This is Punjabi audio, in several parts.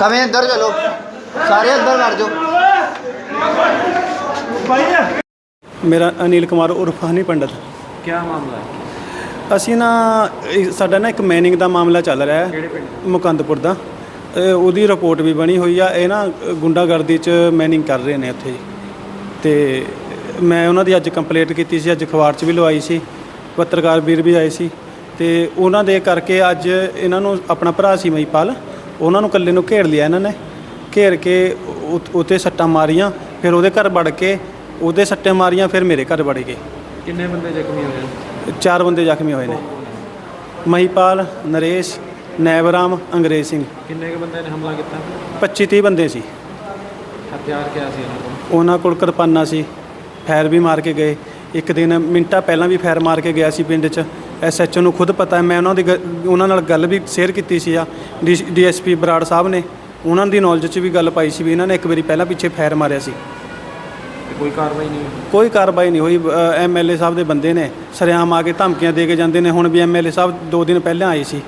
ਸਵੇਂ ਅੰਦਰ ਚਲੋ। ਸਾਰੇ ਅੰਦਰ ਵੜ ਜਾਓ। ਮੇਰਾ ਅਨਿਲ ਕੁਮਾਰ ਉਰਫ ਹਨੀ ਪੰਡਤ। ਕੀ ਮਾਮਲਾ ਹੈ? ਅਸੀਂ ਨਾ ਸਾਡਾ ਨਾ ਇੱਕ ਮੈਨਿੰਗ ਦਾ ਮਾਮਲਾ ਚੱਲ ਰਿਹਾ ਹੈ। ਕਿਹੜੇ ਪਿੰਡ? ਮੁਕੰਦਪੁਰ ਦਾ। ਉਹਦੀ ਰਿਪੋਰਟ ਵੀ ਬਣੀ ਹੋਈ ਆ। ਇਹ ਨਾ ਗੁੰਡਾਗਰਦੀ ਚ ਮੈਨਿੰਗ ਕਰ ਰਹੇ ਨੇ ਉੱਥੇ। ਜੀ ਤੇ ਮੈਂ ਉਹਨਾਂ ਦੀ ਅੱਜ ਕੰਪਲੇਂਟ ਕੀਤੀ ਸੀ। ਅੱਜ ਅਖਬਾਰ 'ਚ ਵੀ ਲਵਾਈ ਸੀ। ਪੱਤਰਕਾਰ ਵੀਰ ਵੀ ਆਏ ਸੀ। ਤੇ ਉਹਨਾਂ ਦੇ ਕਰਕੇ ਅੱਜ ਇਹਨਾਂ ਨੂੰ ਆਪਣਾ ਭਰਾ ਸੀ ਮਹੀਪਾਲ। ਉਹਨਾਂ ਨੂੰ ਇਕੱਲੇ ਨੂੰ ਘੇਰ ਲਿਆ ਇਹਨਾਂ ਨੇ ਘੇਰ ਕੇ ਉੱਤੇ ਸੱਟਾਂ ਮਾਰੀਆਂ ਫਿਰ ਉਹਦੇ ਘਰ ਵੜ ਕੇ ਉਹਦੇ ਸੱਟਾਂ ਮਾਰੀਆਂ ਫਿਰ ਮੇਰੇ ਘਰ ਵੜ ਗਏ। ਕਿੰਨੇ ਬੰਦੇ ਜ਼ਖਮੀ ਹੋਏ ਚਾਰ ਬੰਦੇ ਜ਼ਖਮੀ ਹੋਏ ਨੇ। ਮਹੀਪਾਲ ਨਰੇਸ਼ ਨੈਵਰਾਮ ਅੰਗਰੇਜ਼ ਸਿੰਘ। ਕਿੰਨੇ ਕੁ ਬੰਦੇ ਨੇ ਹਮਲਾ ਕੀਤਾ? 25 30 ਬੰਦੇ ਸੀ। ਹਥਿਆਰ ਕਿਆ ਸੀ ਕੋਲ? ਉਹਨਾਂ ਕੋਲ ਕਿਰਪਾਨਾਂ ਸੀ। ਫਾਇਰ ਵੀ ਮਾਰ ਕੇ ਗਏ। ਇੱਕ ਦਿਨ ਮਿੰਟਾਂ ਪਹਿਲਾਂ ਵੀ ਫਾਇਰ ਮਾਰ ਕੇ ਗਿਆ ਸੀ ਪਿੰਡ 'ਚ। ਐਸਐਚਓ ਨੂੰ ਖੁਦ ਪਤਾ ਹੈ। ਮੈਂ ਉਹਨਾਂ ਦੀ ਗ- ਉਹਨਾਂ ਨਾਲ ਗੱਲ ਵੀ ਸ਼ੇਅਰ ਕੀਤੀ ਸੀ ਆ। ਡੀਐਸਪੀ ਬਰਾੜ ਸਾਹਿਬ ਨੇ ਉਹਨਾਂ ਦੀ ਨੌਲੇਜ 'ਚ ਵੀ ਗੱਲ ਪਾਈ ਸੀ ਵੀ ਇਹਨਾਂ ਨੇ ਇੱਕ ਵਾਰੀ ਪਹਿਲਾਂ ਪਿੱਛੇ ਫਾਇਰ ਮਾਰਿਆ ਸੀ। ਤੇ ਕੋਈ ਕਾਰਵਾਈ ਨਹੀਂ ਹੋਈ? ਕੋਈ ਕਾਰਵਾਈ ਨਹੀਂ ਹੋਈ। ਐਮਐਲਏ ਸਾਹਿਬ ਦੇ ਬੰਦੇ ਨੇ ਸਰਿਆਮ ਆ ਕੇ ਧਮਕੀਆਂ ਦੇ ਕੇ ਜਾਂਦੇ ਨੇ। ਹੁਣ ਵੀ ਐਮਐਲਏ ਸਾਹਿਬ ਦੋ ਦਿਨ ਪਹਿਲਾਂ ਆਏ ਸੀ।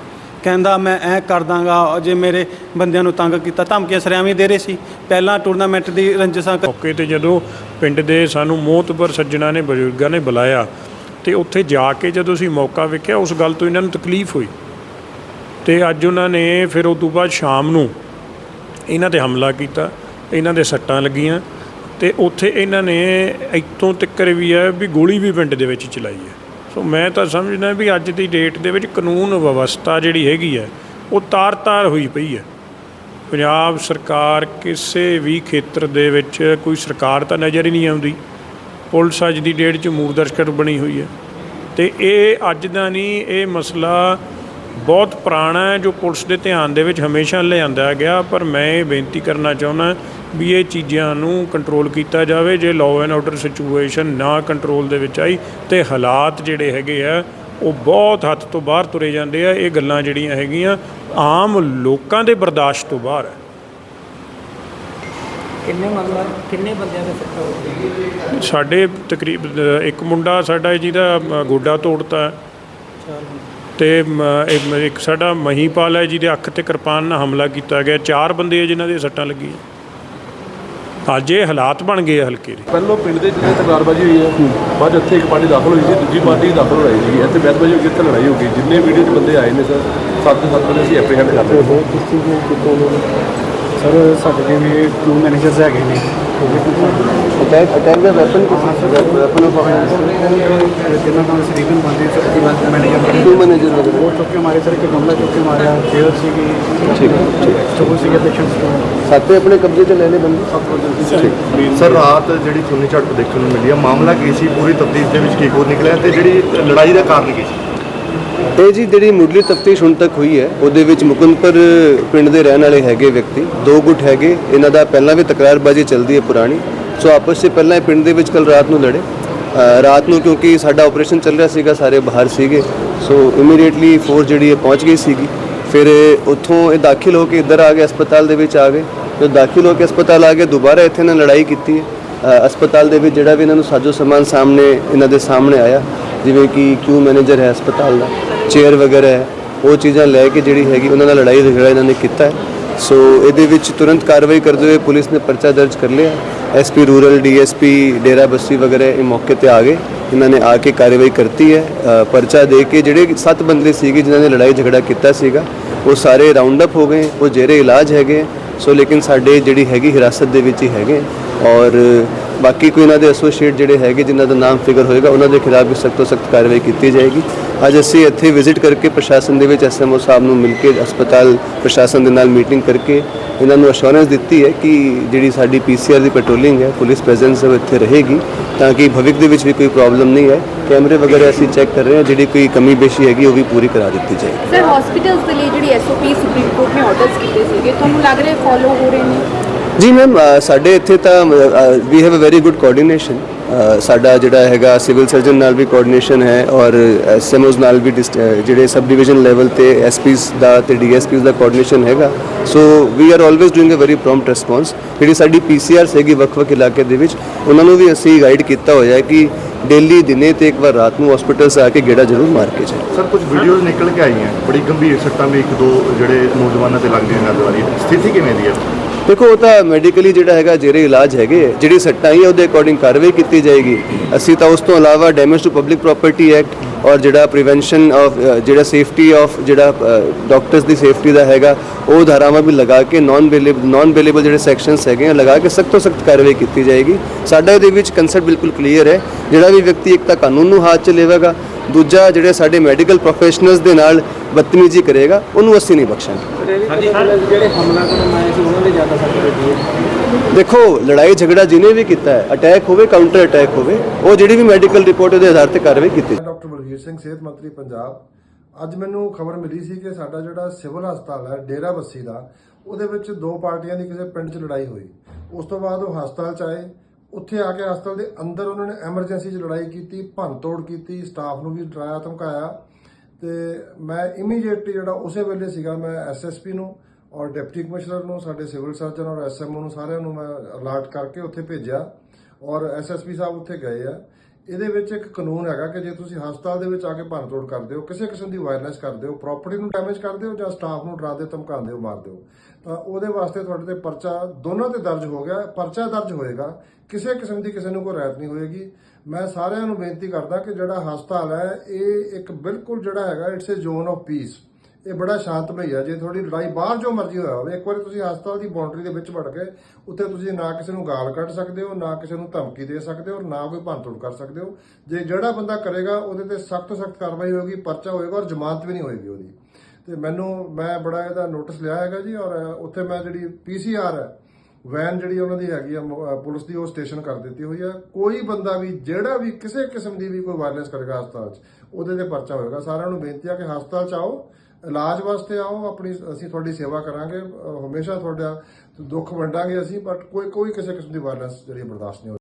ਕਹਿੰਦਾ ਮੈਂ ਐ ਕਰ ਦਾਂਗਾ ਜੇ ਮੇਰੇ ਬੰਦਿਆਂ ਨੂੰ ਤੰਗ ਕੀਤਾ। ਧਮਕੀਆਂ ਸਰਿਆਮ ਹੀ ਦੇ ਰਹੇ ਸੀ। ਪਹਿਲਾਂ ਟੂਰਨਾਮੈਂਟ ਦੀ ਰੰਜਸਾਂ ਕ- ਮੌਕੇ ਤੇ ਜਦੋਂ ਪਿੰਡ ਦੇ ਸਾਨੂੰ ਮੋਹਤਬਰ ਸੱਜਣਾ ਨੇ ਬਜ਼ੁਰਗਾਂ ਨੇ ਬੁਲਾਇਆ ਤੇ ਉੱਥੇ ਜਾ ਕੇ ਜਦੋਂ ਅਸੀਂ ਮੌਕਾ ਵੇਖਿਆ, ਉਸ ਗੱਲ ਤੋਂ ਇਹਨਾਂ ਨੂੰ ਤਕਲੀਫ ਹੋਈ। ਤੇ ਅੱਜ ਉਹਨਾਂ ਨੇ ਫਿਰ ਉਸ ਤੋਂ ਬਾਅਦ ਸ਼ਾਮ ਨੂੰ ਇਹਨਾਂ ਤੇ ਹਮਲਾ ਕੀਤਾ, ਇਹਨਾਂ ਦੇ ਸੱਟਾਂ ਲੱਗੀਆਂ ਤੇ ਉੱਥੇ ਇਹਨਾਂ ਨੇ ਇੱਥੋਂ ਤੱਕ ਵੀ ਹੈ ਵੀ ਗੋਲੀ ਵੀ ਪਿੰਡ ਦੇ ਵਿੱਚ ਚਲਾਈ ਹੈ। ਸੋ ਮੈਂ ਤਾਂ ਸਮਝਦਾ ਵੀ ਅੱਜ ਦੀ ਡੇਟ ਦੇ ਵਿੱਚ ਕਾਨੂੰਨ ਵਿਵਸਥਾ ਜਿਹੜੀ ਹੈਗੀ ਹੈ, ਉਹ ਤਾਰ-ਤਾਰ ਹੋਈ ਪਈ ਹੈ। ਪੰਜਾਬ ਸਰਕਾਰ ਕਿਸੇ ਵੀ ਖੇਤਰ ਦੇ ਵਿੱਚ ਕੋਈ ਸਰਕਾਰ ਤਾਂ ਨਜ਼ਰ ਹੀ ਨਹੀਂ ਆਉਂਦੀ। ਪੁਲਿਸ ਅੱਜ ਦੀ ਡੇਟ 'ਚ ਮੂਰਦਰਸ਼ਕਰ ਬਣੀ ਹੋਈ ਹੈ। ਤੇ ਇਹ ਅੱਜ ਦਾ ਨਹੀਂ, ਇਹ ਮਸਲਾ ਬਹੁਤ ਪੁਰਾਣਾ ਹੈ ਜੋ ਪੁਲਿਸ ਦੇ ਧਿਆਨ ਦੇ ਵਿੱਚ ਹਮੇਸ਼ਾ ਲਿਆਂਦਾ ਗਿਆ, ਪਰ ਮੈਂ ਇਹ ਬੇਨਤੀ ਕਰਨਾ ਚਾਹੁੰਦਾ ਵੀ ਇਹ ਚੀਜ਼ਾਂ ਨੂੰ ਕੰਟਰੋਲ ਕੀਤਾ ਜਾਵੇ, ਜੇ ਲਾਅ ਐਂਡ ਆਰਡਰ ਸਿਚੁਏਸ਼ਨ ਨਾ ਕੰਟਰੋਲ ਦੇ ਵਿੱਚ ਆਈ ਤੇ ਹਾਲਾਤ ਜਿਹੜੇ ਹੈਗੇ ਆ, ਉਹ ਬਹੁਤ ਹੱਦ ਤੋਂ ਬਾਹਰ ਤੁਰੇ ਜਾਂਦੇ ਆ। ਇਹ ਗੱਲਾਂ ਜਿਹੜੀਆਂ ਹੈਗੀਆਂ ਆਮ ਲੋਕਾਂ ਦੇ ਬਰਦਾਸ਼ਤ ਤੋਂ ਬਾਹਰ ਹੈ। ਕਿੰਨੇ ਮਤਲਬ ਕਿੰਨੇ ਬੰਦਿਆਂ ਦੇ ਸੱਟਾਂ ਲੱਗੀਆਂ ਸਾਡੇ ਤਕਰੀਬ ਇੱਕ ਮੁੰਡਾ ਸਾਡਾ ਜਿਹਦਾ ਗੋਡਾ ਤੋੜਤਾ। ਹੈ। ਤੇ ਇੱਕ- ਸਾਡਾ ਮਹੀਪਾਲ ਹੈ ਜਿਹਦੇ ਅੱਖ ਤੇ ਕਿਰਪਾਨ ਨਾਲ ਹਮਲਾ ਕੀਤਾ ਗਿਆ। ਚਾਰ ਬੰਦੇ ਆ ਜਿਨ੍ਹਾਂ ਦੇ ਸੱਟਾਂ ਲੱਗੀਆਂ। ਅੱਜ ਇਹ ਹਾਲਾਤ ਬਣ ਗਏ ਹਲਕੇ ਦੇ। ਪਹਿਲੋਂ ਪਿੰਡ ਦੇ ਜਿਹੜੇ ਤਕਰਾਰਬਾਜੀ ਹੋਈ ਹੈ ਬਾਅਦ ਇੱਥੇ ਇੱਕ ਪਾਰਟੀ ਦਾਖਲ ਹੋਈ ਸੀ ਦੂਜੀ ਪਾਰਟੀ ਦਾਖਲ ਹੋਈ ਸੀ। ਇੱਥੇ ਬਹਿਸਬਾਜੀ ਹੋ ਗਈ ਇੱਥੇ ਲੜਾਈ ਹੋ ਗਈ। ਜਿੰਨੇ ਵੀਡੀਓ 'ਚ ਬੰਦੇ ਆਏ ਨੇ ਸਰ ਸੱਤ ਦੇ ਸੱਤ ਬੰਦੇ ਅਸੀਂ ਐਪਰੀਹੈਂਡ ਕਰ ਲਏ। ਸਰ ਸਾਡੇ ਦੇ ਵੀ ਟੂ ਮੈਨੇਜਰਸ ਹੈਗੇ ਨੇ। ਅਟੈਕ ਅਟੈਕ ਦਾ ਵੈਪਨ ਵੈਪਨ ਆਫ ਜਿਨ੍ਹਾਂ ਨਾਲ ਸਟੀਵਨ ਬੰਦੇ sir the Baat manager to manager ਵਗੈਰਾ ਉਹ ਚੁੱਕ ਕੇ ਮਾਰੇ ਸਰ ਕਿ ਗਮਲਾ ਚੁੱਕ ਕੇ ਮਾਰਿਆ ਚੇਅਰ ਸੀਗੀ। ਠੀਕ ਠੀਕ। ਚੋਕੋ ਸੀਗੇ ਸੈਕਸ਼ਨ ਸਾਤੇ ਆਪਣੇ ਕਬਜ਼ੇ 'ਚ ਲੈ ਲੈ ਬੰਦੇ? ਸਰ। ਰਾਤ ਜਿਹੜੀ ਸੁੰਨੀ ਝੜਪ ਦੇਖਣ ਨੂੰ ਮਿਲੀ ਆ ਮਾਮਲਾ ਕੀ ਸੀ? ਪੂਰੀ ਤਫਤੀਸ਼ ਦੇ ਵਿੱਚ ਕੀ ਕੁਝ ਨਿਕਲਿਆ ਤੇ ਜਿਹੜੀ ਲੜਾਈ ਦਾ ਕਾਰਨ ਕੀ ਸੀ? ਇਹ ਜੀ ਜਿਹੜੀ ਮੁੱਢਲੀ ਤਫਤੀਸ਼ ਹੁਣ ਤੱਕ ਹੋਈ ਹੈ, ਉਹਦੇ ਵਿੱਚ ਮੁਕੰਦਪੁਰ ਪਿੰਡ ਦੇ ਰਹਿਣ ਵਾਲੇ ਹੈਗੇ ਵਿਅਕਤੀ, ਦੋ ਗੁੱਟ ਹੈਗੇ, ਇਹਨਾਂ ਦਾ ਪਹਿਲਾਂ ਵੀ ਤਕਰਾਰਬਾਜ਼ੀ ਚੱਲਦੀ ਹੈ ਪੁਰਾਣੀ। ਸੋ ਆਪਸ 'ਚ ਪਹਿਲਾਂ ਇਹ ਪਿੰਡ ਦੇ ਵਿੱਚ ਕੱਲ ਰਾਤ ਨੂੰ ਲੜੇ। ਰਾਤ ਨੂੰ ਕਿਉਂਕਿ ਸਾਡਾ ਆਪਰੇਸ਼ਨ ਚੱਲ ਰਿਹਾ ਸੀਗਾ, ਸਾਰੇ ਬਾਹਰ ਸੀਗੇ। ਸੋ ਇਮੀਡੀਏਟਲੀ ਫੋਰਸ ਜਿਹੜੀ ਹੈ, ਪਹੁੰਚ ਗਈ ਸੀਗੀ। ਫਿਰ ਉੱਥੋਂ ਇਹ ਦਾਖਲ ਹੋ ਕੇ ਇੱਧਰ ਆ ਗਏ, ਹਸਪਤਾਲ ਦੇ ਵਿੱਚ ਆ ਗਏ। ਜਦੋਂ ਦਾਖਲ ਹੋ ਕੇ ਹਸਪਤਾਲ ਆ ਗਏ, ਦੁਬਾਰਾ ਇੱਥੇ ਇਹਨਾਂ ਲੜਾਈ ਕੀਤੀ ਹੈ। ਹਸਪਤਾਲ ਦੇ ਵਿੱਚ ਜਿਹੜਾ ਵੀ ਇਹਨਾਂ ਨੂੰ ਸਾਜੋ ਸਮਾਨ ਸਾਹਮਣੇ, ਇਹਨਾਂ ਦੇ ਸਾਹਮਣੇ ਆਇਆ, ਜਿਵੇਂ ਕਿ ਕਿਊ ਮੈਨੇਜਰ ਹੈ ਹਸਪਤਾਲ ਦਾ, ਚੇਅਰ ਵਗੈਰਾ ਹੈ, ਉਹ ਚੀਜ਼ਾਂ ਲੈ ਕੇ ਜਿਹੜੀ ਹੈਗੀ ਉਹਨਾਂ ਨਾਲ ਲੜਾਈ ਝਗੜਾ ਇਹਨਾਂ ਨੇ ਕੀਤਾ ਹੈ। ਸੋ ਇਹਦੇ ਵਿੱਚ ਤੁਰੰਤ ਕਾਰਵਾਈ ਕਰਦੇ ਹੋਏ ਪੁਲਿਸ ਨੇ ਪਰਚਾ ਦਰਜ ਕਰ ਲਿਆ। SP rural DSP Dera Bassi ਵਗੈਰਾ ਇਹ ਮੌਕੇ ਤੇ ਆ ਗਏ। ਇਹਨਾਂ ਨੇ ਆ ਕੇ ਕਾਰਵਾਈ ਕਰਤੀ ਹੈ। ਪਰਚਾ ਦੇ ਕੇ ਜਿਹੜੇ ਸੱਤ ਬੰਦੇ ਸੀਗੇ ਜਿਨ੍ਹਾਂ ਨੇ ਲੜਾਈ ਝਗੜਾ ਕੀਤਾ ਸੀਗਾ, ਉਹ ਸਾਰੇ ਰਾਉਂਡ ਅਪ ਹੋ ਗਏ, ਉਹ ਜੇਰੇ ਇਲਾਜ ਹੈਗੇ। ਸੋ ਲੇਕਿਨ ਸਾਡੇ ਜਿਹੜੀ ਹੈਗੀ ਹਿਰਾਸਤ ਦੇ ਵਿੱਚ ਹੀ ਹੈਗੇ। ਔਰ ਬਾਕੀ ਕੋਈ ਇਹਨਾਂ ਦੇ ਐਸੋਸੀਏਟ ਜਿਹੜੇ ਹੈਗੇ, ਜਿਨ੍ਹਾਂ ਦਾ ਨਾਮ ਫਿਗਰ ਹੋਏਗਾ, ਉਹਨਾਂ ਦੇ ਖਿਲਾਫ ਵੀ ਸਖਤ ਤੋਂ ਸਖਤ ਕਾਰਵਾਈ ਕੀਤੀ ਜਾਏਗੀ। ਅੱਜ ਅਸੀਂ ਇੱਥੇ ਵਿਜ਼ਿਟ ਕਰਕੇ ਪ੍ਰਸ਼ਾਸਨ ਦੇ ਵਿੱਚ ਐਸਐਮਓ ਸਾਹਿਬ ਨੂੰ ਮਿਲ ਕੇ ਹਸਪਤਾਲ ਪ੍ਰਸ਼ਾਸਨ ਦੇ ਨਾਲ ਮੀਟਿੰਗ ਕਰਕੇ ਇਹਨਾਂ ਨੂੰ ਅਸ਼ੋਰੈਂਸ ਦਿੱਤੀ ਹੈ ਕਿ ਜਿਹੜੀ ਸਾਡੀ ਪੀਸੀਆਰ ਦੀ ਪੈਟਰੋਲਿੰਗ ਹੈ ਪੁਲਿਸ ਪ੍ਰੈਜ਼ੈਂਸ ਉਹ ਇੱਥੇ ਰਹੇਗੀ, ਤਾਂ ਕਿ ਭਵਿੱਖ ਦੇ ਵਿੱਚ ਵੀ ਕੋਈ ਪ੍ਰੋਬਲਮ ਨਹੀਂ ਹੈ। ਕੈਮਰੇ ਵਗੈਰਾ ਅਸੀਂ ਚੈੱਕ ਕਰ ਰਹੇ ਹਾਂ, ਜਿਹੜੀ ਕੋਈ ਕਮੀ ਬੇਸ਼ੀ ਹੈਗੀ, ਉਹ ਵੀ ਪੂਰੀ ਕਰਾ ਦਿੱਤੀ ਜਾਏਗੀ। ਸਰ ਹਸਪੀਟਲਸ ਦੇ ਲਈ ਜਿਹੜੀ ਐਸਓਪੀ ਸੁਪਰੀਮ ਕੋਰਟ ਨੇ ਆਰਡਰਸ ਕੀਤੇ ਸੀਗੇ, ਤੁਹਾਨੂੰ ਲੱਗ ਰਿਹਾ ਫੋਲੋ ਹੋ ਰਹੇ ਨੇ? ਜੀ ਮੈਮ ਸਾਡੇ ਇੱਥੇ ਤਾਂ we have a very good coordination ਸਾਡਾ ਜਿਹੜਾ ਹੈਗਾ ਸਿਵਲ ਸਰਜਨ ਨਾਲ ਵੀ ਕੋਆਰਡੀਨੇਸ਼ਨ ਹੈ ਔਰ ਐਸਐਮਓਜ਼ ਨਾਲ ਵੀ ਡਿਸਟ- ਜਿਹੜੇ ਸਬ ਡਿਵੀਜ਼ਨ ਲੈਵਲ ਤੇ ਐਸਪੀਸ ਦਾ ਤੇ ਡੀਐਸਪੀਸ ਦਾ ਕੋਆਰਡੀਨੇਸ਼ਨ ਹੈਗਾ। So we are always doing a very prompt response ਜਿਹੜੀ ਸਾਡੀ ਪੀਸੀਆਰਸ ਹੈਗੀ ਵੱਖ-ਵੱਖ ਇਲਾਕੇ ਦੇ ਵਿੱਚ, ਉਹਨਾਂ ਨੂੰ ਵੀ ਅਸੀਂ ਗਾਈਡ ਕੀਤਾ ਹੋਇਆ ਹੈ ਕਿ ਡੇਲੀ ਦਿਨੇ ਤੇ ਇੱਕ ਵਾਰ ਰਾਤ ਨੂੰ ਹਸਪੀਟਲਸ ਆ ਕੇ ਗੇੜਾ ਜ਼ਰੂਰ ਮਾਰ ਕੇ ਜਾਏ ਸਰ ਕੁਝ ਵੀਡੀਓਜ਼ ਨਿਕਲ ਕੇ ਆਈਆਂ। ਬੜੀ ਗੰਭੀਰ ਸੱਟਾਂ ਵੀ ਇੱਕ ਦੋ ਜਿਹੜੇ ਨੌਜਵਾਨਾਂ ਤੇ ਲੱਗਦੀਆਂ ਨਜ਼ਰ ਆ ਰਹੀ ਸਥਿਤੀ ਕਿਵੇਂ ਦੀ ਹੈ? ਦੇਖੋ, ਉਹ ਤਾਂ ਮੈਡੀਕਲੀ ਜਿਹੜਾ ਹੈਗਾ, ਜਿਹੜੇ ਇਲਾਜ ਹੈਗੇ, ਜਿਹੜੀ ਸੱਟਾਂ ਹੀ ਹੈ ਉਹਦੇ ਅਕੋਰਡਿੰਗ ਕਾਰਵਾਈ ਕੀਤੀ ਜਾਏਗੀ। ਅਸੀਂ ਤਾਂ ਉਸ ਤੋਂ ਇਲਾਵਾ damage to public property act ਔਰ ਜਿਹੜਾ ਪ੍ਰੀਵੈਂਸ਼ਨ ਆਫ ਜਿਹੜਾ ਸੇਫਟੀ ਆਫ ਜਿਹੜਾ ਡਾਕਟਰਸ ਦੀ ਸੇਫਟੀ ਦਾ ਹੈਗਾ, ਉਹ ਧਾਰਾਵਾਂ ਵੀ ਲਗਾ ਕੇ ਨਾਨ ਬੇਲੇਬਲ ਨਾਨ ਬੇਲੇਬਲ ਜਿਹੜੇ ਸੈਕਸ਼ਨਸ ਹੈਗੇ ਆ, ਲਗਾ ਕੇ ਸਖਤ ਤੋਂ ਸਖਤ ਕਾਰਵਾਈ ਕੀਤੀ ਜਾਏਗੀ। ਸਾਡਾ ਇਹਦੇ ਵਿੱਚ ਕਨਸੈਪਟ ਬਿਲਕੁਲ ਕਲੀਅਰ ਹੈ। ਜਿਹੜਾ ਵੀ ਵਿਅਕਤੀ ਇੱਕ ਤਾਂ ਕਾਨੂੰਨ ਨੂੰ ਹੱਥ 'ਚ ਲੇਵੇਗਾ ਦੂਜਾ ਜਿਹੜੇ ਸਾਡੇ ਮੈਡੀਕਲ ਪ੍ਰੋਫੈਸ਼ਨਲਸ ਦੇ ਨਾਲ ਬਦਤਮੀਜ਼ੀ ਕਰੇਗਾ ਉਹਨੂੰ ਅਸੀਂ ਨਹੀਂ ਬਖਸ਼ਾਂਗੇ। ਜਿਹੜੇ ਹਮਲਾ ਕਰਨ ਆਏ ਸੀ ਉਹਨਾਂ ਦੇ ਜ਼ਿਆਦਾ ਸੱਟ ਲੱਗੀ ਹੈ। ਦੇਖੋ ਲੜਾਈ ਝਗੜਾ ਜਿਹਨੇ ਵੀ ਕੀਤਾ ਹੈ ਅਟੈਕ ਹੋਵੇ ਕਾਊਂਟਰ ਅਟੈਕ ਹੋਵੇ ਉਹ ਜਿਹੜੀ ਵੀ ਮੈਡੀਕਲ ਰਿਪੋਰਟ ਦੇ ਆਧਾਰ ਤੇ ਕਾਰਵਾਈ ਕੀਤੀ ਡਾਕਟਰ ਬਲਵੀਰ ਸਿੰਘ ਸਿਹਤ ਮੰਤਰੀ ਪੰਜਾਬ। ਅੱਜ ਮੈਨੂੰ ਖਬਰ ਮਿਲੀ ਸੀ ਕਿ ਸਾਡਾ ਜਿਹੜਾ ਸਿਵਲ ਹਸਪਤਾਲ ਹੈ ਡੇਰਾ ਬੱਸੀ ਦਾ ਉਹਦੇ ਵਿੱਚ ਦੋ ਪਾਰਟੀਆਂ ਦੀ ਕਿਸੇ ਪਿੰਡ 'ਚ ਲੜਾਈ ਹੋਈ। ਉਸ ਤੋਂ ਬਾਅਦ ਉਹ ਹਸਪਤਾਲ 'ਚ ਆਏ। ਉੱਥੇ ਆ ਕੇ ਹਸਪਤਾਲ ਦੇ ਅੰਦਰ ਉਹਨਾਂ ਨੇ ਐਮਰਜੈਂਸੀ 'ਚ ਲੜਾਈ ਕੀਤੀ, ਭੰਨਤੋੜ ਕੀਤੀ, ਸਟਾਫ ਨੂੰ ਵੀ ਡਰਾਇਆ, ਧਮਕਾਇਆ। ਤੇ ਮੈਂ ਇਮੀਡੀਏਟਲੀ ਜਿਹੜਾ ਉਸੇ ਵੇਲੇ ਸੀਗਾ, ਮੈਂ ਐਸਐਸਪੀ ਨੂੰ ਔਰ ਡਿਪਟੀ ਕਮਿਸ਼ਨਰ ਨੂੰ, ਸਾਡੇ ਸਿਵਲ ਸਰਜਨ ਔਰ ਐਸਐਮਓ ਨੂੰ ਸਾਰਿਆਂ ਨੂੰ ਮੈਂ ਅਲਰਟ ਕਰਕੇ ਉੱਥੇ ਭੇਜਿਆ। ਔਰ ਐਸਐਸਪੀ ਸਾਹਿਬ ਉੱਥੇ ਗਏ ਆ। ਇਹਦੇ ਵਿੱਚ ਇੱਕ ਕਾਨੂੰਨ ਹੈਗਾ ਕਿ ਜੇ ਤੁਸੀਂ ਹਸਪਤਾਲ ਦੇ ਵਿੱਚ ਆ ਕੇ ਭੰਨ ਤੋੜ ਕਰਦੇ ਹੋ, ਕਿਸੇ ਕਿਸਮ ਦੀ ਵਾਇਲੈਂਸ ਕਰਦੇ ਹੋ ਪ੍ਰਾਪਰਟੀ ਨੂੰ ਡੈਮੇਜ ਕਰਦੇ ਹੋ ਜਾਂ ਸਟਾਫ ਨੂੰ ਡਰਾਉਂਦੇ ਧਮਕਾਉਂਦੇ ਹੋ, ਮਾਰਦੇ ਹੋ, ਤਾਂ ਉਹਦੇ ਵਾਸਤੇ ਤੁਹਾਡੇ ਤੇ ਪਰਚਾ ਦੋਨਾਂ ਤੇ ਦਰਜ ਹੋ ਗਿਆ, ਪਰਚਾ ਦਰਜ ਹੋਏਗਾ। ਕਿਸੇ ਕਿਸਮ ਦੀ ਕਿਸੇ ਨੂੰ ਕੋਈ ਰਾਇਤ ਨਹੀਂ ਹੋਏਗੀ। ਮੈਂ ਸਾਰਿਆਂ ਨੂੰ ਬੇਨਤੀ ਕਰਦਾ ਕਿ ਜਿਹੜਾ ਹਸਪਤਾਲ ਹੈ, ਇਹ ਇੱਕ ਬਿਲਕੁਲ ਜਿਹੜਾ ਹੈਗਾ it's a zone of peace ਇਹ ਬੜਾ ਸ਼ਾਂਤਮਈ ਹੈ ਜੇ ਤੁਹਾਡੀ ਲੜਾਈ ਬਾਹਰ ਜੋ ਮਰਜ਼ੀ ਹੋਇਆ ਹੋਵੇ, ਇੱਕ ਵਾਰੀ ਤੁਸੀਂ ਹਸਪਤਾਲ ਦੀ ਬਾਉਂਡਰੀ ਦੇ ਵਿੱਚ ਵੜ ਗਏ, ਉੱਥੇ ਤੁਸੀਂ ਨਾ ਕਿਸੇ ਨੂੰ ਗਾਲ ਕੱਢ ਸਕਦੇ ਹੋ, ਨਾ ਕਿਸੇ ਨੂੰ ਧਮਕੀ ਦੇ ਸਕਦੇ ਹੋ ਔਰ ਨਾ ਕੋਈ ਭੰਨਤੋੜ ਕਰ ਸਕਦੇ ਹੋ। ਜੇ ਜਿਹੜਾ ਬੰਦਾ ਕਰੇਗਾ, ਉਹਦੇ ਤੇ ਸਖਤ ਸਖਤ ਕਾਰਵਾਈ ਹੋਏਗੀ, ਪਰਚਾ ਹੋਏਗਾ ਔਰ ਜ਼ਮਾਨਤ ਵੀ ਨਹੀਂ ਹੋਏਗੀ ਉਹਦੀ। ਤੇ ਮੈਨੂੰ, ਮੈਂ ਬੜਾ ਇਹਦਾ ਨੋਟਿਸ ਲਿਆ ਹੈਗਾ ਜੀ ਔਰ ਉੱਥੇ ਮੈਂ ਜਿਹੜੀ ਪੀਸੀਆਰ ਹੈ ਵੈਨ ਜਿਹੜੀ ਉਹਨਾਂ ਦੀ ਹੈਗੀ ਆ ਪੁਲਿਸ ਦੀ, ਉਹ ਸਟੇਸ਼ਨ ਕਰ ਦਿੱਤੀ ਹੋਈ ਆ। ਕੋਈ ਬੰਦਾ ਵੀ, ਜਿਹੜਾ ਵੀ ਕਿਸੇ ਕਿਸਮ ਦੀ ਵੀ ਕੋਈ ਵਾਇਲੈਂਸ ਕਰੇਗਾ ਹਸਪਤਾਲ 'ਚ, ਉਹਦੇ ਤੇ ਪਰਚਾ ਹੋਏਗਾ। ਸਾਰਿਆਂ ਨੂੰ ਬੇਨਤੀ ਆ ਕਿ ਹਸਪਤਾਲ 'ਚ ਆਓ ਇਲਾਜ ਵਾਸਤੇ ਆਓ, ਆਪਣੀ, ਅਸੀਂ ਤੁਹਾਡੀ ਸੇਵਾ ਕਰਾਂਗੇ ਹਮੇਸ਼ਾ ਤੁਹਾਡਾ ਦੁੱਖ ਵੰਡਾਂਗੇ ਅਸੀਂ ਬਟ ਕੋਈ ਕੋਈ ਕਿਸੇ ਕਿਸਮ ਦੀ ਵਾਇਲੈਂਸ ਜਿਹੜੀ ਬਰਦਾਸ਼ਤ ਨਹੀਂ ਹੋਏਗੀ